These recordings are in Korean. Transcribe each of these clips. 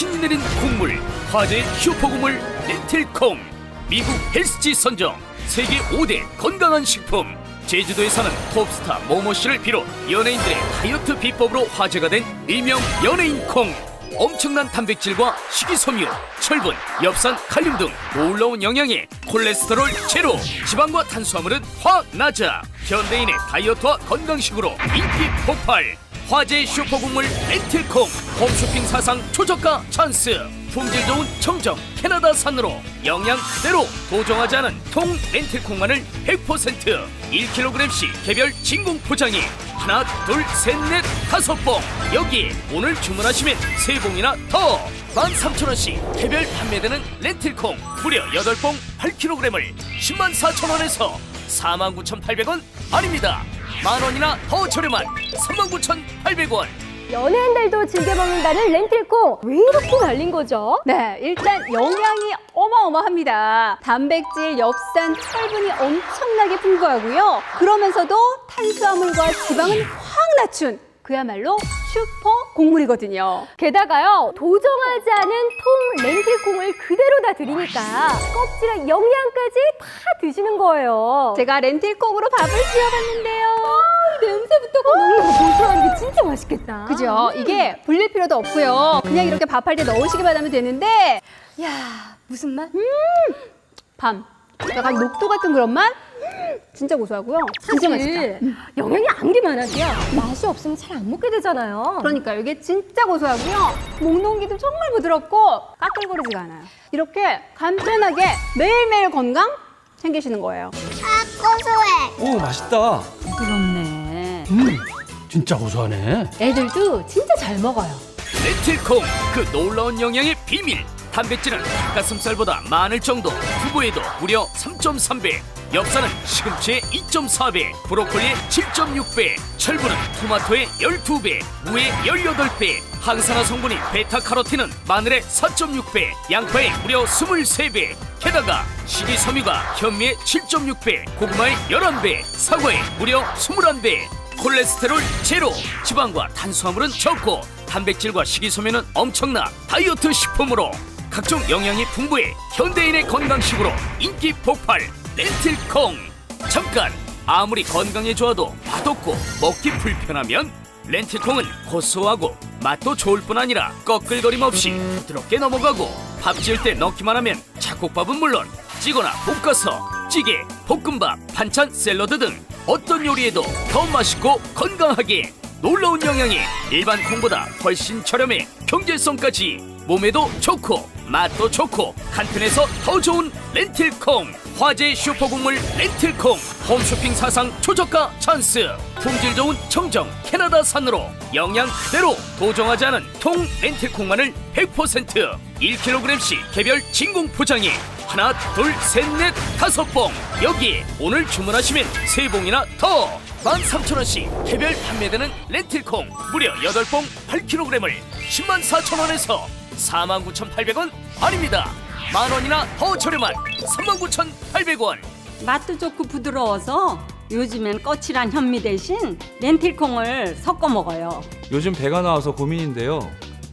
신이 내린 곡물 화제의 슈퍼곡물 렌틸콩 미국 헬스지 선정 세계 5대 건강한 식품. 제주도에 사는 톱스타 모모 씨를 비롯 연예인들의 다이어트 비법으로 화제가 된 일명 연예인 콩. 엄청난 단백질과 식이섬유, 철분, 엽산, 칼륨 등 놀라운 영양에 콜레스테롤 제로, 지방과 탄수화물은 확 낮아 현대인의 다이어트와 건강식으로 인기 폭발 화제의 슈퍼국물 렌틸콩. 홈쇼핑 사상 초저가 찬스. 품질 좋은 청정 캐나다산으로 영양 그대로 도정하지 않은 통 렌틸콩만을 100% 1kg씩 개별 진공 포장이. 하나 둘 셋 넷 다섯 봉. 여기 오늘 주문하시면 세 봉이나 더. 13,000원씩 개별 판매되는 렌틸콩. 무려 8봉 8kg을 10만 4천원에서 49,800원 아닙니다 만 원이나 더 저렴한 39,800원 연예인들도 즐겨 먹는다는 렌틸콩 왜 이렇게 날린 거죠? 네, 일단 영양이 어마어마합니다. 단백질, 엽산, 철분이 엄청나게 풍부하고요. 그러면서도 탄수화물과 지방은 확 낮춘 그야말로 슈퍼 곡물이거든요. 게다가요 도정하지 않은 통 렌틸콩을 그대로 다 드리니까 껍질에 영양까지 다 드시는 거예요. 제가 렌틸콩으로 밥을 지어봤는데요. 아, 냄새부터가 너무 고소한 게 진짜 맛있겠다. 그죠? 이게 불릴 필요도 없고요. 그냥 이렇게 밥할 때 넣으시기만 하면 되는데 야 무슨 맛? 밤 약간 녹두 같은 그런 맛? 진짜 고소하고요. 진짜 맛있다. 사실 영양이 아무리 많아도요 맛이 없으면 잘 안 먹게 되잖아요. 그러니까 이게 진짜 고소하고요. 목 넘기도 정말 부드럽고 까끌거리지가 않아요. 이렇게 간편하게 매일매일 건강 챙기시는 거예요. 오 맛있다. 부럽네. 음 진짜 고소하네. 애들도 진짜 잘 먹어요. 렌틸콩 그 놀라운 영양의 비밀 단백질은 닭가슴살보다 많을 정도 두부에도 무려 3.3배 엽산은 시금치의 2.4배 브로콜리의 7.6배 철분은 토마토의 12배 무의 18배 항산화 성분인 베타카로틴은 마늘의 4.6배 양파의 무려 23배 게다가 식이섬유가 현미의 7.6배 고구마의 11배 사과의 무려 21배. 콜레스테롤 제로 지방과 탄수화물은 적고 단백질과 식이섬유는 엄청나 다이어트 식품으로 각종 영양이 풍부해 현대인의 건강식으로 인기 폭발. 렌틸콩. 잠깐 아무리 건강에 좋아도 맛없고 먹기 불편하면 렌틸콩은 고소하고 맛도 좋을 뿐 아니라 꺼끌거림 없이 부드럽게 넘어가고 밥 지을 때 넣기만 하면 잡곡밥은 물론 찌거나 볶아서 찌개, 볶음밥, 반찬, 샐러드 등 어떤 요리에도 더 맛있고 건강하게 놀라운 영양이 일반 콩보다 훨씬 저렴해 경제성까지 몸에도 좋고 맛도 좋고 간편해서 더 좋은 렌틸콩. 화제 슈퍼국물 렌틸콩. 홈쇼핑 사상 초저가 찬스. 품질 좋은 청정 캐나다산으로 영양 그대로 도정하지 않은 통 렌틸콩만을 100% 1kg씩 개별 진공 포장에 하나 둘 셋 넷 다섯 봉. 여기 오늘 주문하시면 세 봉이나 더. 13,000원씩 개별 판매되는 렌틸콩. 무려 8봉 8kg을 10만 4천원에서 49,800원 아닙니다 만 원이나 더 저렴한 39,800원 맛도 좋고 부드러워서 요즘엔 거칠한 현미 대신 렌틸콩을 섞어 먹어요. 요즘 배가 나와서 고민인데요.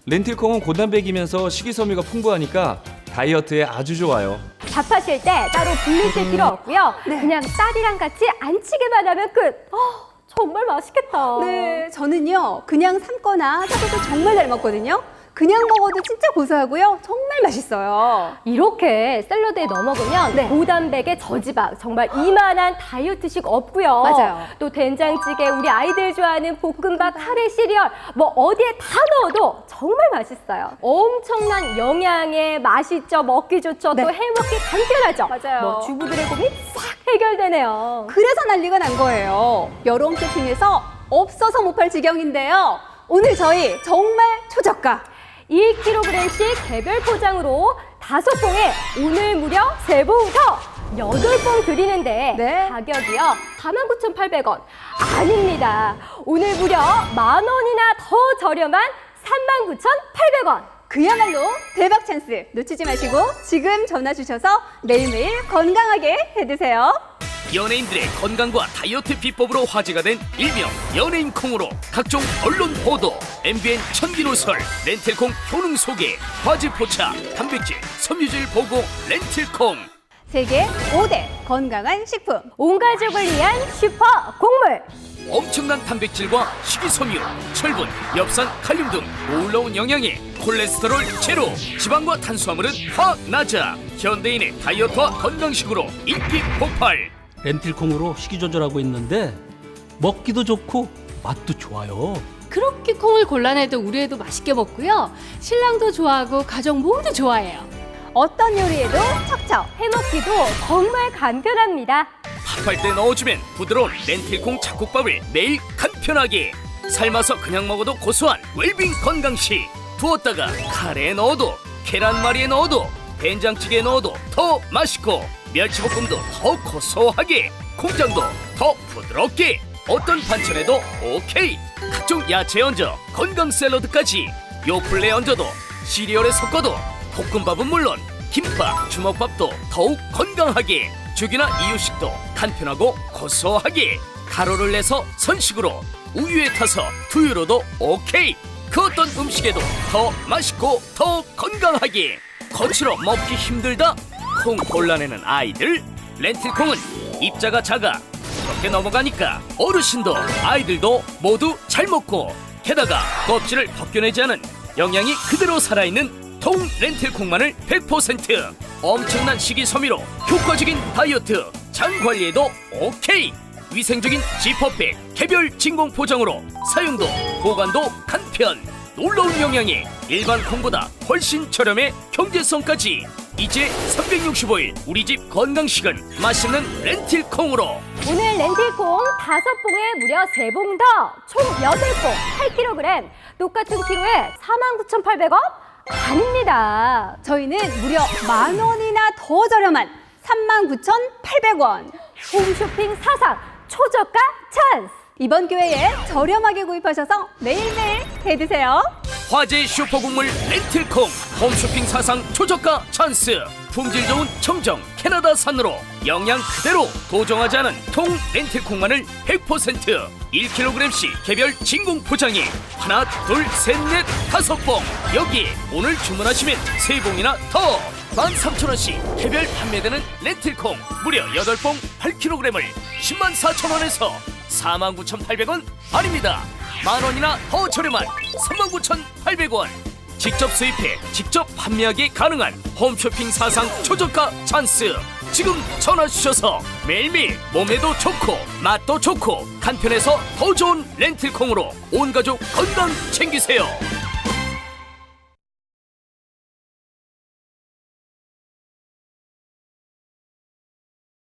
렌틸콩은 고단백이면서 식이섬유가 풍부하니까 다이어트에 아주 좋아요. 밥하실 때 따로 불리실 필요 없고요. 그냥 쌀이랑 같이 안치기만 하면 끝. 어, 정말 맛있겠다. 네, 저는요 그냥 삶거나 사서도 정말 잘 먹거든요. 그냥 먹어도 진짜 고소하고요. 정말 맛있어요. 이렇게 샐러드에 넣어 먹으면 네. 고단백의 저지방 정말 이만한 다이어트식 없고요. 맞아요. 또 된장찌개 우리 아이들 좋아하는 볶음밥, 카레 시리얼 뭐 어디에 다 넣어도 정말 맛있어요. 엄청난 영양에 맛있죠, 먹기 좋죠, 네. 또 해먹기 간편하죠. 맞아요. 뭐 주부들의 고민 싹 해결되네요. 그래서 난리가 난 거예요. 여름 쇼핑에서 없어서 못 팔 지경인데요. 오늘 저희 정말 초저가 1kg씩 개별 포장으로 다섯 봉에 오늘 무려 세봉더 여덟 봉 드리는데 네. 가격이요 49,800원 아닙니다 오늘 무려 만 원이나 더 저렴한 39,800원 그야말로 대박 찬스 놓치지 마시고 지금 전화 주셔서 매일매일 건강하게 해드세요. 연예인들의 건강과 다이어트 비법으로 화제가 된 일명 연예인 콩으로 각종 언론 보도, MBN 천기노설, 렌텔콩 효능 소개, 과즙 포차, 단백질, 섬유질 보고 렌틸콩. 세계 5대 건강한 식품. 온 가족을 위한 슈퍼 곡물. 엄청난 단백질과 식이섬유, 철분, 엽산, 칼륨 등 놀라운 영양에 콜레스테롤 제로, 지방과 탄수화물은 확 낮아 현대인의 다이어트와 건강식으로 인기 폭발. 렌틸콩으로 식이 조절하고 있는데 먹기도 좋고 맛도 좋아요. 그렇게 콩을 골라내도 우리 애도 맛있게 먹고요. 신랑도 좋아하고 가족 모두 좋아해요. 어떤 요리에도 척척. 해먹기도 정말 간편합니다. 밥할 때 넣어주면 부드러운 렌틸콩 잡곡밥을 매일 간편하게 삶아서 그냥 먹어도 고소한 웰빙 건강식 두었다가 카레에 넣어도 계란말이에 넣어도 된장찌개에 넣어도 더 맛있고 멸치볶음도 더 고소하게 콩장도 더 부드럽게 어떤 반찬에도 오케이. 각종 야채 얹어 건강 샐러드까지. 요플레 얹어도 시리얼에 섞어도 볶음밥은 물론 김밥, 주먹밥도 더욱 건강하게 죽이나 이유식도 간편하고 고소하게 가루를 내서 선식으로 우유에 타서 두유로도 오케이. 그 어떤 음식에도 더 맛있고 더 건강하게. 거칠어 먹기 힘들다 콩 골라내는 아이들 렌틸콩은 입자가 작아 그렇게 넘어가니까 어르신도 아이들도 모두 잘 먹고 게다가 껍질을 벗겨내지 않은 영양이 그대로 살아있는 통 렌틸콩만을 100% 엄청난 식이섬유로 효과적인 다이어트 장 관리에도 오케이. 위생적인 지퍼백 개별 진공 포장으로 사용도 보관도 간편. 놀라운 영양에 일반 콩보다 훨씬 저렴해 경제성까지 이제 365일 우리 집 건강식은 맛있는 렌틸콩으로 오늘 렌틸콩 다섯 봉에 무려 세 봉 더, 총 여덟 봉 8kg, 똑같은 키로에 49,800원? 아닙니다. 저희는 무려 만 원이나 더 저렴한 39,800원. 홈쇼핑 사상 초저가 찬스! 이번 기회에 저렴하게 구입하셔서 매일매일 해드세요. 화제 슈퍼국물 렌틸콩. 홈쇼핑 사상 초저가 찬스. 품질 좋은 청정 캐나다산으로 영양 그대로 도정하지 않은 통 렌틸콩만을 100% 1kg씩 개별 진공 포장에 하나 둘 셋 넷 다섯 봉. 여기에 오늘 주문하시면 세 봉이나 더. 13,000원씩 개별 판매되는 렌틸콩. 무려 8봉 8kg을 10만 4천원에서 49,800원 아닙니다 만 원이나 더 저렴한 39,800원. 직접 수입해 직접 판매하기 가능한 홈쇼핑 사상 초저가 찬스. 지금 전화 주셔서 매일매일 몸에도 좋고 맛도 좋고 간편해서 더 좋은 렌틸콩으로 온 가족 건강 챙기세요